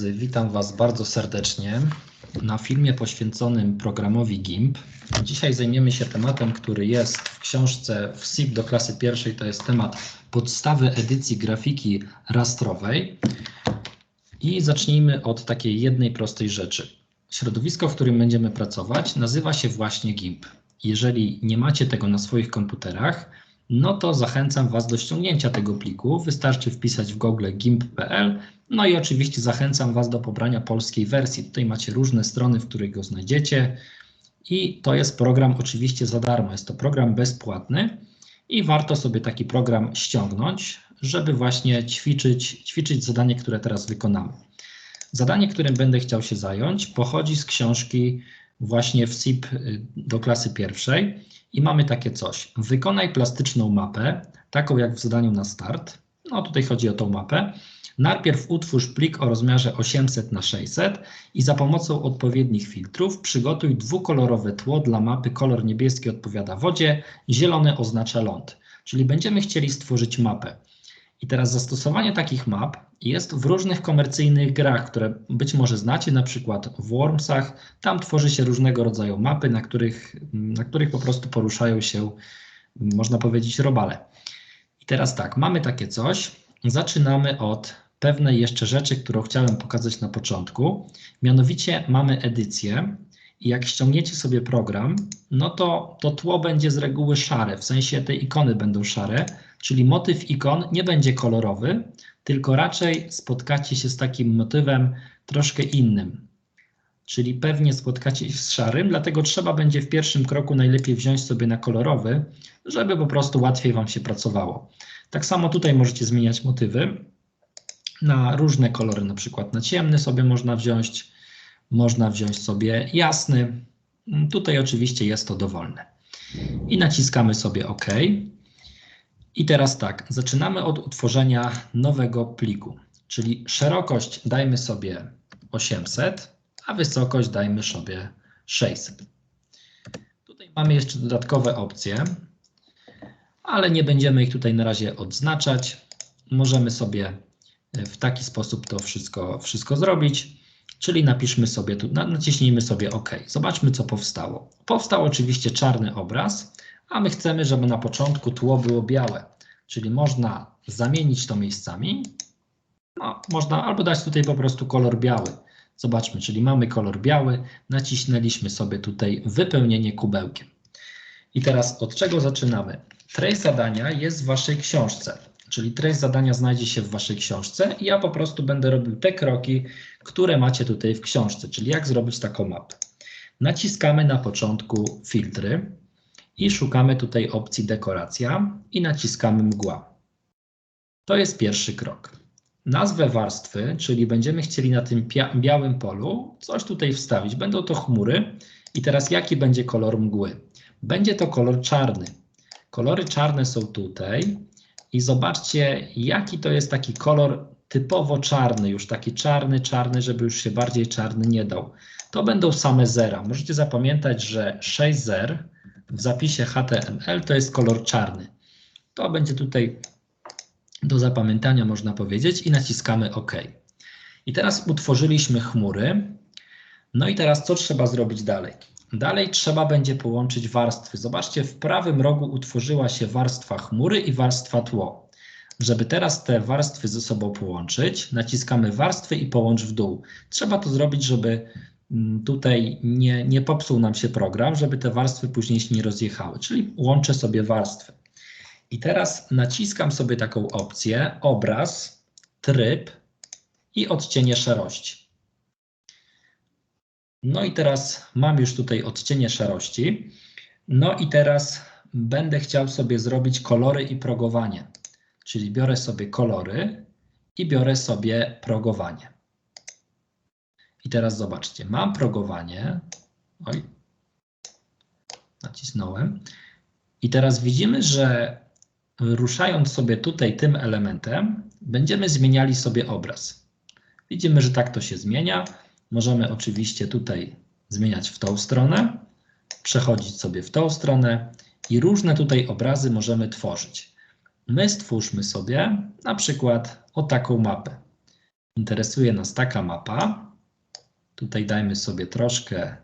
Witam Was bardzo serdecznie na filmie poświęconym programowi GIMP. Dzisiaj zajmiemy się tematem, który jest w książce w SIP do klasy pierwszej, to jest temat podstawy edycji grafiki rastrowej. I zacznijmy od takiej jednej prostej rzeczy. Środowisko, w którym będziemy pracować, nazywa się właśnie GIMP. Jeżeli nie macie tego na swoich komputerach, no to zachęcam Was do ściągnięcia tego pliku. Wystarczy wpisać w Google gimp.pl. No i oczywiście zachęcam Was do pobrania polskiej wersji. Tutaj macie różne strony, w których go znajdziecie. I to jest program oczywiście za darmo. Jest to program bezpłatny i warto sobie taki program ściągnąć, żeby właśnie ćwiczyć, ćwiczyć zadanie, które teraz wykonamy. Zadanie, którym będę chciał się zająć, pochodzi z książki właśnie w SIP do klasy pierwszej i mamy takie coś. Wykonaj plastyczną mapę, taką jak w zadaniu na start. No tutaj chodzi o tą mapę. Najpierw utwórz plik o rozmiarze 800 na 600 i za pomocą odpowiednich filtrów przygotuj dwukolorowe tło dla mapy. Kolor niebieski odpowiada wodzie, zielony oznacza ląd. Czyli będziemy chcieli stworzyć mapę. I teraz zastosowanie takich map jest w różnych komercyjnych grach, które być może znacie, na przykład w Wormsach. Tam tworzy się różnego rodzaju mapy, na których, na których po prostu poruszają się, można powiedzieć, robale. I teraz tak, mamy takie coś. Zaczynamy od pewnej jeszcze rzeczy, którą chciałem pokazać na początku. Mianowicie mamy edycję jak ściągniecie sobie program, no to to tło będzie z reguły szare, w sensie te ikony będą szare, czyli motyw ikon nie będzie kolorowy, tylko raczej spotkacie się z takim motywem troszkę innym. Czyli pewnie spotkacie się z szarym, dlatego trzeba będzie w pierwszym kroku najlepiej wziąć sobie na kolorowy, żeby po prostu łatwiej Wam się pracowało. Tak samo tutaj możecie zmieniać motywy na różne kolory, na przykład na ciemny sobie można wziąć, można wziąć sobie jasny. Tutaj oczywiście jest to dowolne. I naciskamy sobie OK. I teraz tak, zaczynamy od utworzenia nowego pliku, czyli szerokość dajmy sobie 800, a wysokość dajmy sobie 600. Tutaj mamy jeszcze dodatkowe opcje, ale nie będziemy ich tutaj na razie odznaczać. Możemy sobie w taki sposób to wszystko, wszystko zrobić, czyli napiszmy sobie tu, naciśnijmy sobie OK. Zobaczmy, co powstało. Powstał oczywiście czarny obraz, a my chcemy, żeby na początku tło było białe, czyli można zamienić to miejscami. No, można albo dać tutaj po prostu kolor biały. Zobaczmy, czyli mamy kolor biały, nacisnęliśmy sobie tutaj wypełnienie kubełkiem. I teraz od czego zaczynamy? Treść zadania jest w Waszej książce, czyli treść zadania znajdzie się w Waszej książce i ja po prostu będę robił te kroki, które macie tutaj w książce, czyli jak zrobić taką mapę. Naciskamy na początku filtry, i szukamy tutaj opcji dekoracja i naciskamy mgła. To jest pierwszy krok. Nazwę warstwy, czyli będziemy chcieli na tym białym polu coś tutaj wstawić. Będą to chmury. I teraz jaki będzie kolor mgły? Będzie to kolor czarny. Kolory czarne są tutaj i zobaczcie, jaki to jest taki kolor typowo czarny, już taki czarny, czarny, żeby już się bardziej czarny nie dał. To będą same zera. Możecie zapamiętać, że 6 zer w zapisie HTML to jest kolor czarny. To będzie tutaj do zapamiętania można powiedzieć i naciskamy OK. I teraz utworzyliśmy chmury. No i teraz co trzeba zrobić dalej? Dalej trzeba będzie połączyć warstwy. Zobaczcie, w prawym rogu utworzyła się warstwa chmury i warstwa tło. Żeby teraz te warstwy ze sobą połączyć, naciskamy warstwy i połącz w dół. Trzeba to zrobić, żeby Mm, tutaj nie, nie popsuł nam się program, żeby te warstwy później się nie rozjechały, czyli łączę sobie warstwy. I teraz naciskam sobie taką opcję obraz, tryb i odcienie szarości. No i teraz mam już tutaj odcienie szarości. No i teraz będę chciał sobie zrobić kolory i progowanie. Czyli biorę sobie kolory i biorę sobie progowanie. I teraz zobaczcie, mam progowanie. Oj, nacisnąłem. I teraz widzimy, że ruszając sobie tutaj tym elementem, będziemy zmieniali sobie obraz. Widzimy, że tak to się zmienia. Możemy oczywiście tutaj zmieniać w tą stronę, przechodzić sobie w tą stronę i różne tutaj obrazy możemy tworzyć. My stwórzmy sobie na przykład o taką mapę. interesuje nas taka mapa. Tutaj dajmy sobie troszkę,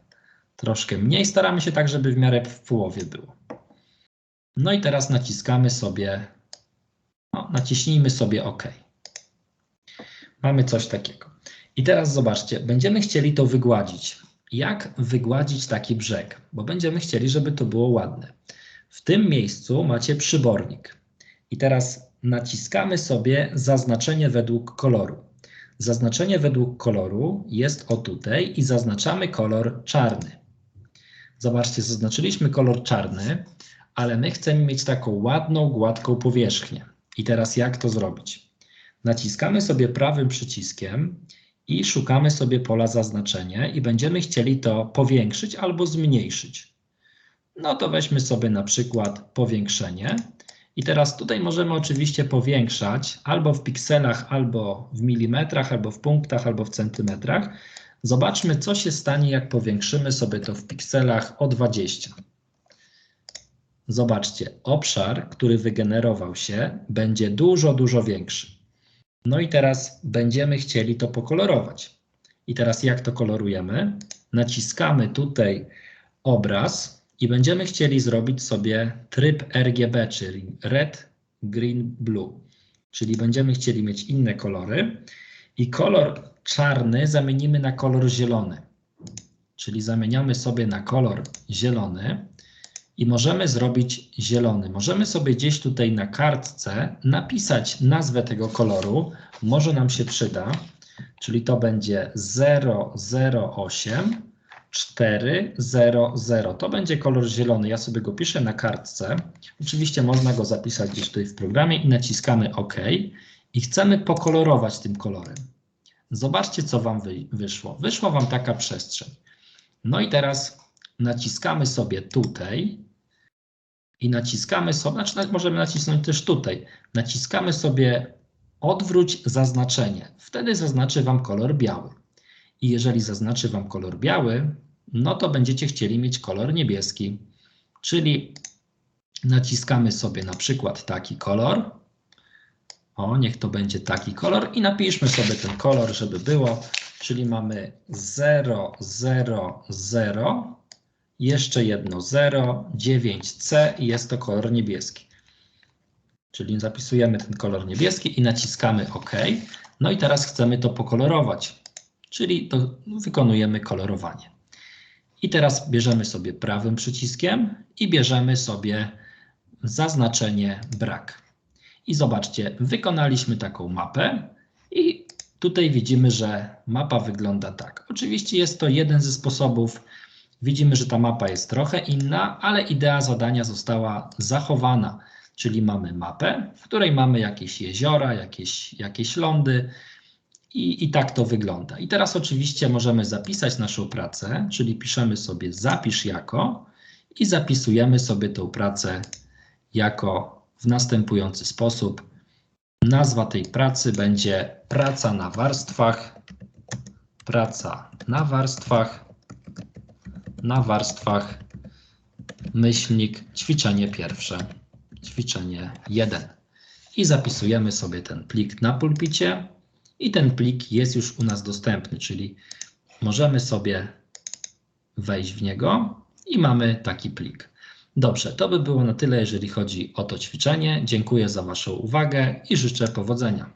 troszkę mniej. Staramy się tak, żeby w miarę w połowie było. No i teraz naciskamy sobie, no, naciśnijmy sobie OK. Mamy coś takiego. I teraz zobaczcie, będziemy chcieli to wygładzić. Jak wygładzić taki brzeg? Bo będziemy chcieli, żeby to było ładne. W tym miejscu macie przybornik. I teraz naciskamy sobie zaznaczenie według koloru. Zaznaczenie według koloru jest o tutaj i zaznaczamy kolor czarny. Zobaczcie, zaznaczyliśmy kolor czarny, ale my chcemy mieć taką ładną, gładką powierzchnię. I teraz jak to zrobić? Naciskamy sobie prawym przyciskiem i szukamy sobie pola zaznaczenia i będziemy chcieli to powiększyć albo zmniejszyć. No to weźmy sobie na przykład powiększenie. I teraz tutaj możemy oczywiście powiększać albo w pikselach, albo w milimetrach, albo w punktach, albo w centymetrach. Zobaczmy, co się stanie, jak powiększymy sobie to w pikselach o 20. Zobaczcie, obszar, który wygenerował się, będzie dużo, dużo większy. No i teraz będziemy chcieli to pokolorować. I teraz jak to kolorujemy? Naciskamy tutaj obraz i będziemy chcieli zrobić sobie tryb RGB, czyli Red, Green, Blue. Czyli będziemy chcieli mieć inne kolory i kolor czarny zamienimy na kolor zielony. Czyli zamieniamy sobie na kolor zielony i możemy zrobić zielony. Możemy sobie gdzieś tutaj na kartce napisać nazwę tego koloru. Może nam się przyda, czyli to będzie 008 400. To będzie kolor zielony. Ja sobie go piszę na kartce. Oczywiście można go zapisać gdzieś tutaj w programie i naciskamy OK. I chcemy pokolorować tym kolorem. Zobaczcie, co Wam wyszło. Wyszła Wam taka przestrzeń. No i teraz naciskamy sobie tutaj i naciskamy sobie, znaczy możemy nacisnąć też tutaj. Naciskamy sobie odwróć zaznaczenie. Wtedy zaznaczy Wam kolor biały. I jeżeli zaznaczy Wam kolor biały, no to będziecie chcieli mieć kolor niebieski. Czyli naciskamy sobie na przykład taki kolor. O, niech to będzie taki kolor i napiszmy sobie ten kolor, żeby było. Czyli mamy 0, 0, 0, jeszcze jedno 0, 9C i jest to kolor niebieski. Czyli zapisujemy ten kolor niebieski i naciskamy OK. No i teraz chcemy to pokolorować, czyli to wykonujemy kolorowanie. I teraz bierzemy sobie prawym przyciskiem i bierzemy sobie zaznaczenie brak. I zobaczcie, wykonaliśmy taką mapę i tutaj widzimy, że mapa wygląda tak. Oczywiście jest to jeden ze sposobów. Widzimy, że ta mapa jest trochę inna, ale idea zadania została zachowana. Czyli mamy mapę, w której mamy jakieś jeziora, jakieś, jakieś lądy, i, I tak to wygląda. I teraz oczywiście możemy zapisać naszą pracę, czyli piszemy sobie zapisz jako i zapisujemy sobie tę pracę jako w następujący sposób. Nazwa tej pracy będzie praca na warstwach, praca na warstwach, na warstwach, myślnik, ćwiczenie pierwsze, ćwiczenie 1. I zapisujemy sobie ten plik na pulpicie i ten plik jest już u nas dostępny, czyli możemy sobie wejść w niego i mamy taki plik. Dobrze, to by było na tyle, jeżeli chodzi o to ćwiczenie. Dziękuję za Waszą uwagę i życzę powodzenia.